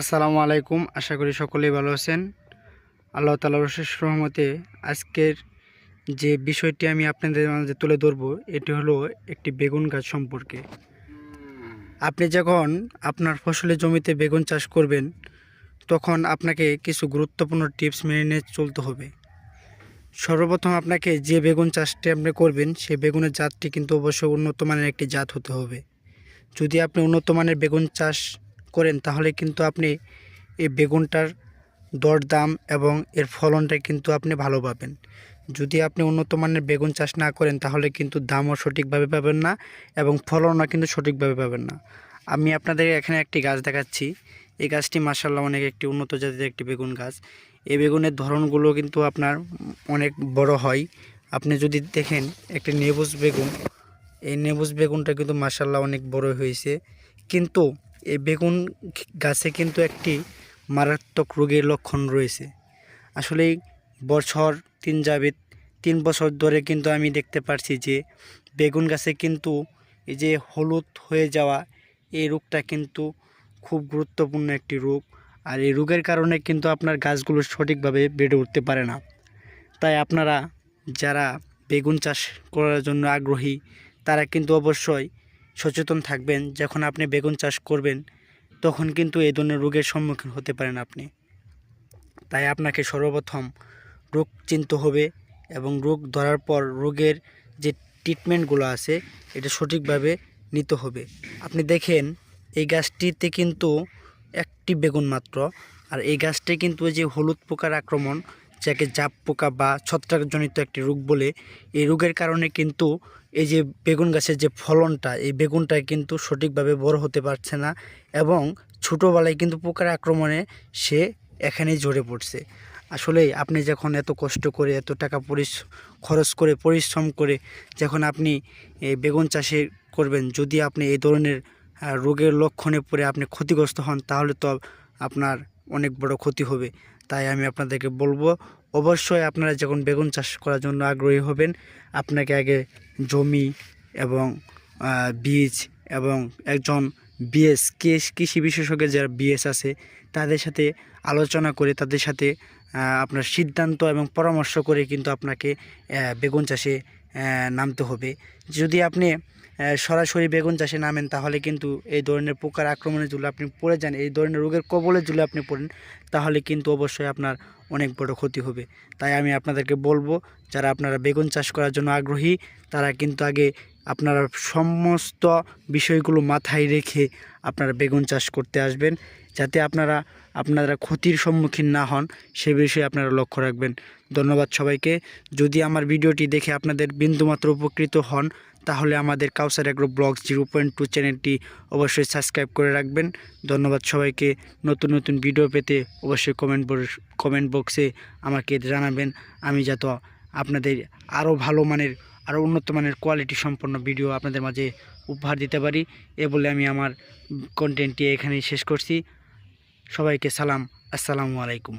আসসালামু আলাইকুম। আশা করি সকলেই ভালো আছেন। আল্লাহ তালার শেষ রহমতে আজকের যে বিষয়টি আমি আপনাদের মাঝে তুলে ধরবো, এটি হলো একটি বেগুন গাছ সম্পর্কে। আপনি যখন আপনার ফসলের জমিতে বেগুন চাষ করবেন, তখন আপনাকে কিছু গুরুত্বপূর্ণ টিপস মেনে নিয়ে চলতে হবে। সর্বপ্রথম আপনাকে যে বেগুন চাষটি আপনি করবেন সেই বেগুনের জাতটি কিন্তু অবশ্যই উন্নত মানের একটি জাত হতে হবে। যদি আপনি উন্নত মানের বেগুন চাষ করেন, তাহলে কিন্তু আপনি এই বেগুনটার দরদাম এবং এর ফলনটা কিন্তু আপনি ভালো পাবেন। যদি আপনি উন্নত মানের বেগুন চাষ না করেন, তাহলে কিন্তু দামও সঠিকভাবে পাবেন না এবং ফলনও কিন্তু সঠিকভাবে পাবেন না। আমি আপনাদের এখানে একটি গাছ দেখাচ্ছি। এই গাছটি মার্শাল্লাহ অনেক একটি উন্নত জাতের একটি বেগুন গাছ। এই বেগুনের ধরনগুলো কিন্তু আপনার অনেক বড় হয়। আপনি যদি দেখেন একটি নেবুজ বেগুন, এই নেবুজ বেগুনটা কিন্তু মার্শাল্লাহ অনেক বড় হয়েছে। কিন্তু এই বেগুন গাছে কিন্তু একটি মারাত্মক রোগের লক্ষণ রয়েছে। আসলে বছর তিন যাবে তিন বছর ধরে কিন্তু আমি দেখতে পারছি যে বেগুন গাছে কিন্তু এই যে হলুদ হয়ে যাওয়া এই রোগটা কিন্তু খুব গুরুত্বপূর্ণ একটি রোগ। আর এই রোগের কারণে কিন্তু আপনার গাছগুলো সঠিকভাবে বেড়ে উঠতে পারে না। তাই আপনারা যারা বেগুন চাষ করার জন্য আগ্রহী, তারা কিন্তু অবশ্যই সচেতন থাকবেন। যখন আপনি বেগুন চাষ করবেন, তখন কিন্তু এই ধরনের রোগের সম্মুখীন হতে পারেন আপনি। তাই আপনাকে সর্বপ্রথম রোগ চিনতে হবে এবং রোগ ধরার পর রোগের যে ট্রিটমেন্টগুলো আছে, এটা সঠিকভাবে নিতে হবে। আপনি দেখেন, এই গাছটিতে কিন্তু একটি বেগুন মাত্র, আর এই গাছটি কিন্তু যে হলুদ পোকার আক্রমণ যাকে জাপ পোকা বা ছত্রাকজনিত একটি রোগ বলে, এই রোগের কারণে কিন্তু এই যে বেগুন গাছের যে ফলনটা, এই বেগুনটা কিন্তু সঠিকভাবে বড় হতে পারছে না এবং ছোটোবেলায় কিন্তু পোকার আক্রমণে সে এখানেই ঝরে পড়ছে। আসলে আপনি যখন এত কষ্ট করে, এত টাকা খরচ করে, পরিশ্রম করে যখন আপনি বেগুন চাষে করবেন, যদি আপনি এই ধরনের রোগের লক্ষণে পড়ে আপনি ক্ষতিগ্রস্ত হন, তাহলে তো আপনার অনেক বড় ক্ষতি হবে। তাই আমি আপনাদেরকে বলব, অবশ্যই আপনারা যখন বেগুন চাষ করার জন্য আগ্রহী হবেন, আপনাকে আগে জমি এবং বীজ এবং একজন বিএস কৃষি বিশেষজ্ঞ যারা বিএস আছে, তাদের সাথে আলোচনা করে, তাদের সাথে আপনার সিদ্ধান্ত এবং পরামর্শ করে কিন্তু আপনাকে বেগুন চাষে নামতে হবে। যদি আপনি সরাসরি বেগুন চাষে নামেন, তাহলে কিন্তু এই ধরনের পোকার আক্রমণে যদি আপনি পড়ে যান, এই ধরনের রোগের কবলে যদি আপনি পড়েন, তাহলে কিন্তু অবশ্যই আপনার অনেক বড় ক্ষতি হবে। তাই আমি আপনাদেরকে বলব, যারা আপনারা বেগুন চাষ করার জন্য আগ্রহী, তারা কিন্তু আগে আপনারা সমস্ত বিষয়গুলো মাথায় রেখে আপনারা বেগুন চাষ করতে আসবেন, যাতে আপনারা আপনারা ক্ষতির সম্মুখীন না হন, সে বিষয়ে আপনারা লক্ষ্য রাখবেন। ধন্যবাদ সবাইকে। যদি আমার ভিডিওটি দেখে আপনাদের বিন্দুমাত্র উপকৃত হন, তাহলে আমাদের Kawsar agro blog zero point two চ্যানেলটি অবশ্যই সাবস্ক্রাইব করে রাখবেন। ধন্যবাদ সবাইকে। নতুন নতুন ভিডিও পেতে অবশ্যই কমেন্ট কমেন্ট বক্সে আমাকে জানাবেন। আমি যাতে আপনাদের আরও ভালো মানের আরও উন্নত মানের কোয়ালিটি সম্পন্ন ভিডিও আপনাদের মাঝে উপহার দিতে পারি। এ বলে আমি আমার কন্টেন্টটি এখানেই শেষ করছি। সবাইকে সালাম। আসসালামু আলাইকুম।